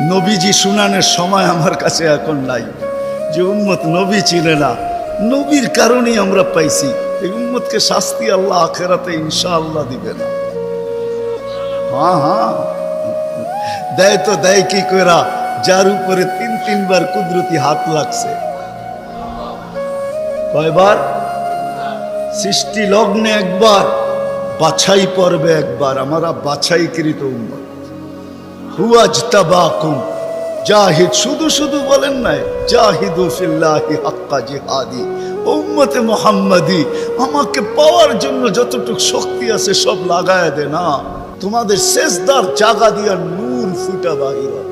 নবীজি শুনানের সময় আমার কাছে এখন নাই। যে উম্মত নবী চিনে না, নবীর কারণেই আমরা পাইছি। এই উম্মতকে শাস্তি আল্লাহ আখেরাতে ইনশাআল্লাহ দিবে না। হ্যাঁ হ্যাঁ। দেয় তো দেয় কি করা যার উপরে তিন, তিনবার কুদরতি হাত লাগছে। কয়বার? সৃষ্টি লগ্নে একবার, বাছাই পর্বে একবার। আমরা বাছাইকৃত উম্মত। হুয়াজ তাবাকুম জাহিদ শুধু শুধু বলেন নাই, জাহিদু ফিল্লাহি হাক্কা জিহাদি। উম্মতে মোহাম্মদি, আমাকে পাওয়ার জন্য যতটুকু শক্তি আছে সব লাগায় দে না। তোমাদের শেষদার জাগা দিয়া নূর ফুটা বাহির হয়।